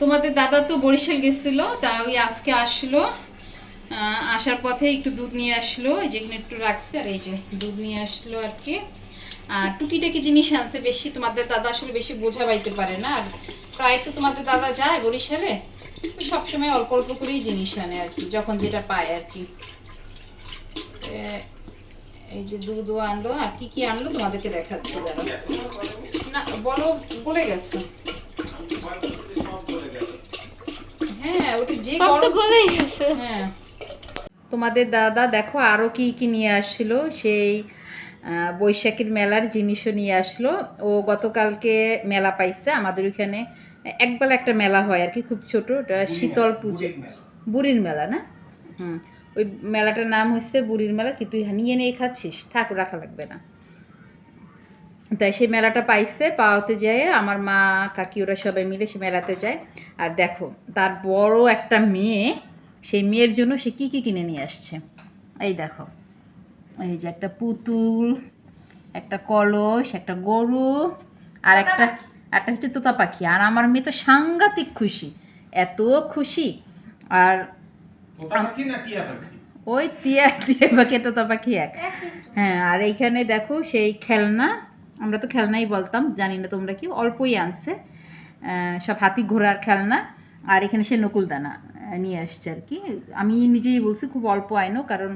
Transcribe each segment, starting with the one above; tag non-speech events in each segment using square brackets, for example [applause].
তোমাদের দাদা তো বরিশাল গেছিল, তা ওই আজকে আসলো। আসার পথে একটু দুধ নিয়ে আসলো, এই যেখানে একটু রাখছে, আর এই যে দুধ নিয়ে আসলো আর কি। আর টুকিটাকি জিনিস আনছে বেশি, তোমাদের দাদা আসলে বেশি বোঝা পাইতে পারে না। আর প্রায় তো তোমাদের দাদা যায় বরিশালে সবসময় অল্প অল্প করেই জিনিস আনে আর কি, যখন যেটা পায় আর কি। এই যে দুধও আনলো, আর কি কি আনলো তোমাদেরকে দেখাচ্ছি। না, বলো, বলে গেছে। হ্যাঁ ওটা যে গলেই গেছে। হ্যাঁ। তোমাদের দাদা দেখো আরও কি কি নিয়ে আসছিল? সেই বৈশাখীর মেলার জিনিসও নিয়ে আসলো। ও গতকালকে মেলা পাইছে আমাদের ওইখানে। একবেলা একটা মেলা হয় আর কি খুব ছোট। ওটা শীতল পুজো। বুড়ির মেলা। না? হুম। ওই মেলাটার নাম হচ্ছে বুড়ির মেলা কি তুই নিয়ে নিয়ে খাচ্ছিস। থাক রাখা লাগবে না। তাই সেই মেলাটা পাইছে পাওয়াতে যায় আমার মা কাকি ওরা সবাই মিলে সে মেলাতে যায়। আর দেখো তার বড় একটা মেয়ে সেই মেয়ের জন্য সে কী কী কিনে নিয়ে আসছে। এই দেখো এই যে একটা পুতুল একটা কলস একটা গরু আর একটা একটা হচ্ছে তোতা পাখি। আর আমার মেয়ে তো সাংঘাতিক খুশি এত খুশি। আর তোতা পাখি না টিয়া পাখি? ওই টিয়া টিয়া পাখি তোতা পাখি এক। হ্যাঁ আর এইখানে দেখো সেই খেলনা আমরা তো খেলনাই বলতাম জানি না তোমরা কি অল্পই আনছে। সব হাতি ঘোড়ার খেলনা আর এখানে সে নকুলদানা নিয়ে আসছে আর কি। আমি নিজেই বলছি খুব অল্প আইনো কারণ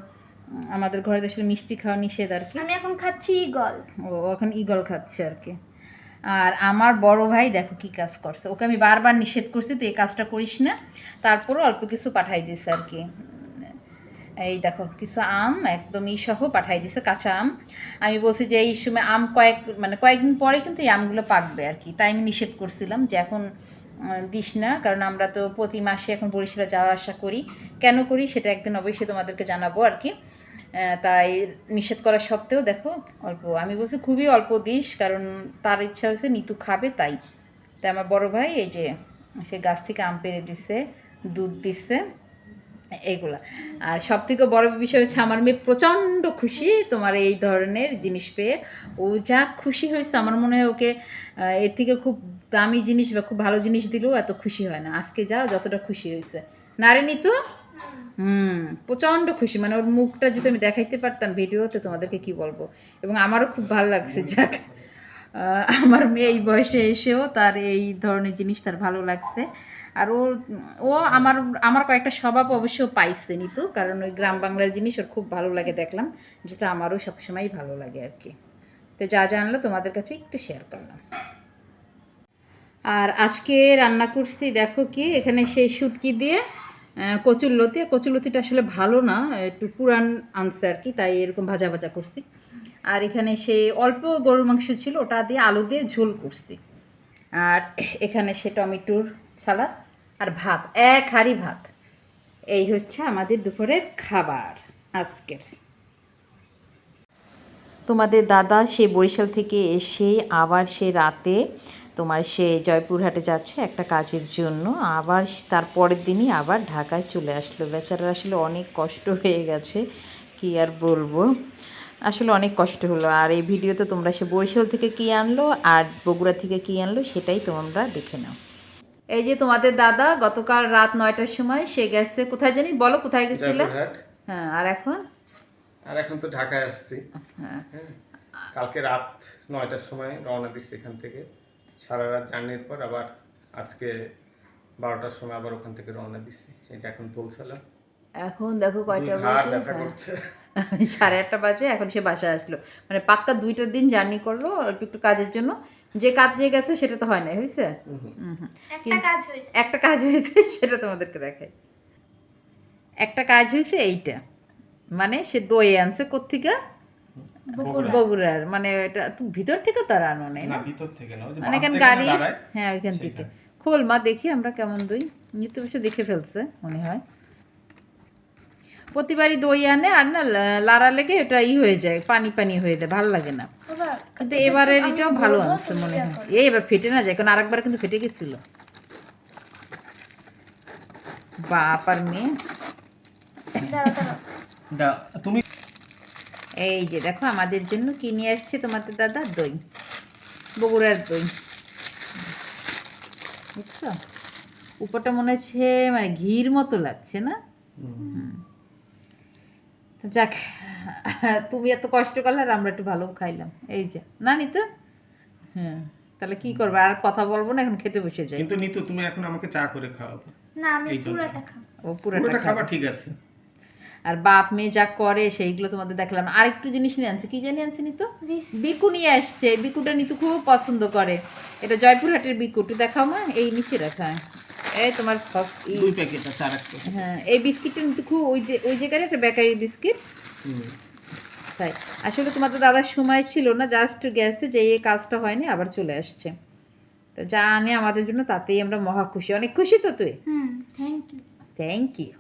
আমাদের ঘরে তো আসলে মিষ্টি খাওয়া নিষেধ আর কি। আমি এখন খাচ্ছি গল ও এখন ইগল খাচ্ছে আর কি। আর আমার বড় ভাই দেখো কি কাজ করছে। ওকে আমি বারবার নিষেধ করছি তুই এই কাজটা করিস না। তারপরও অল্প কিছু পাঠাই দিছে আর কি। এই দেখো, কিছু আম একদমই সহ পাঠাই দিছে, কাঁচা আম। আমি বলছি যে এই সময় আম কয়েক মানে কয়েকদিন পরে কিন্তু এই আমগুলো পাকবে আর কি। তাই আমি নিষেধ করছিলাম যে এখন দিস না, কারণ আমরা তো প্রতি মাসে এখন বরিশালে যাওয়া আসা করি। কেন করি সেটা একদিন অবশ্যই তোমাদেরকে জানাব আর কি। তাই নিষেধ করা সত্ত্বেও দেখো, অল্প, আমি বলছি খুবই অল্প দিস, কারণ তার ইচ্ছা হয়েছে নিতু খাবে তাই। তাই আমার বড় ভাই এই যে, সে গাছ থেকে আম পেড়ে দিছে, দুধ দিছে। এইগুলা আর সব থেকে বড় বিষয় হচ্ছে আমার মেয়ে প্রচণ্ড খুশি তোমার এই ধরনের জিনিস পেয়ে। ও যা খুশি হয়েছে, আমার মনে হয় ওকে এর থেকে খুব দামি জিনিস বা খুব ভালো জিনিস দিলেও এত খুশি হয় না। আজকে যা, যতটা খুশি হয়েছে। না রে নিতু হুম, প্রচণ্ড খুশি। মানে ওর মুখটা যদি আমি দেখাইতে পারতাম ভিডিওতে তোমাদেরকে কি বলব। এবং আমারও খুব ভালো লাগছে, যাক। আমার মেয়ে এই বয়সে এসেও তার এই ধরনের জিনিস তার ভালো লাগছে। আর ও ও আমার আমার কয়েকটা স্বভাব অবশ্য পাইছে নিতু কারণ ওই গ্রাম বাংলার জিনিস ওর খুব ভালো লাগে দেখলাম যেটা আমারও সবসময়ই ভালো লাগে আর কি। তো যা জানলো তোমাদের কাছে একটু শেয়ার করলাম। আর আজকে রান্না করছি দেখো কি এখানে সেই শুটকি দিয়ে আহ, কচুরলতি কচুরলতিটা আসলে ভালো না একটু পুরান আনছে আর কি তাই এরকম ভাজা ভাজা করছি। আর এখানে সেই অল্প গরুর মাংস ছিল, ওটা দিয়ে আলু দিয়ে ঝোল করছি। আর এখানে সে টমেটোর সালাদ আর ভাত, এক হাঁড়ি ভাত। এই হচ্ছে আমাদের দুপুরের খাবার আজকের। তোমাদের দাদা সে বরিশাল থেকে এসে আবার সে রাতে তোমার সে জয়পুরহাটে যাচ্ছে একটা কাজের জন্য। আবার সে- তার পরের দিনই আবার ঢাকায় চলে আসলো। বেচারার আসলে অনেক কষ্ট হয়ে গেছে, কি আর বলব? আসলে অনেক কষ্ট হলো। আর এই ভিডিওতে তোমরা সে বরিশাল থেকে কি আনলো আর বগুড়া থেকে কি আনলো সেটাই তোমরা দেখে নাও। এই যে তোমাদের দাদা গতকাল রাত নয়টার সময় সে গেছে কোথায় জানি? বলো কোথায় গেছিলে? হ্যাঁ আর এখন? আর এখন তো ঢাকায় আসছি। হ্যাঁ। হ্যাঁ। কালকে রাত নয়টার সময় রওনা দিচ্ছি এখান থেকে। সারা রাত জার্নির পর আবার আজকে বারোটার সময় আবার ওখান থেকে রওনা দিচ্ছি। এই যে এখন পৌঁছালাম। এখন দেখো কয়টা বাজে হ্যাঁ। করছে। [laughs] সাড়ে আটটা বাজে এখন সে বাসায় আসলো। মানে পাক্কা দুইটার দিন জার্নি করল অল্প একটু কাজের জন্য। যে কাজে গেছে সেটা তো হয় না হয়েছে। একটা কাজ হয়েছে। একটা কাজ হয়েছে [laughs] সেটা তোমাদেরকে দেখাই। একটা কাজ হয়েছে এইটা। মানে সে দই আনছে কোথেকে বগুড়া। বগুড়ার। মানে এটা ভিতর থেকে তার আনো নেই না না? ভিতর থেকে না ওই যে মানে এখানে গাড়ি হ্যাঁ ওইখান থেকে। খোল মা দেখি আমরা কেমন দই। নিত্য দেখে ফেলছে মনে হয়। প্রতিবারই দই আনে আর না লা- লাড়া লেগে এটা ই হয়ে যায় পানি পানি হয়ে যায় ভালো লাগে না। কিন্তু এবারের এটাও ভালো আনছে মনে হয়। এই এবার ফেটে না যায় কারণ আরেকবার কিন্তু ফেটে গেছিল। বাপ আর মেয়ে। তুমি এই যে দেখো আমাদের জন্য কি নিয়ে আসছে তোমাদের দাদা? দই। বগুড়ার দই। বুঝছ? উপরটা মনে হচ্ছে মানে ঘির মতো লাগছে না? হুম। যাক তুমি এত কষ্ট করলে আর আমরা একটু ভালো খাইলাম। এই যে না নি তো হ্যাঁ তাহলে কি করবে? আর কথা বলব না এখন খেতে বসে যাই। কিন্তু নিতু তুমি এখন আমাকে চা করে খাওয়াবে। না আমি জন্য। খাব। ও পুরোটা পুরোটা খাবার ঠিক আছে। আর বাপ মেয়ে যা করে সেইগুলো তোমাদের দেখলাম। আর একটু জিনিস নিয়ে আনছে। কি জানি আনছে নি তো বিকু নিয়ে আসছে। বিকুটা নিতু খুব পছন্দ করে। এটা জয়পুরহাটের বিকু। একটু দেখাও মা এই নিচে রাখা। এই তোমার দুই প্যাকেট আছে আর একটা হ্যাঁ এই বিস্কিটটা কিন্তু খুব ওই যে ওই জায়গায় একটা বেকারির বিস্কিট। তাই। আসলে তোমাদের দাদার সময় ছিল না জাস্ট গেছে যে এই কাজটা হয়নি আবার চলে আসছে। তো যা আনে আমাদের জন্য তাতেই আমরা মহা খুশি। অনেক খুশি তো তুই? হুম থ্যাংক ইউ থ্যাংক ইউ.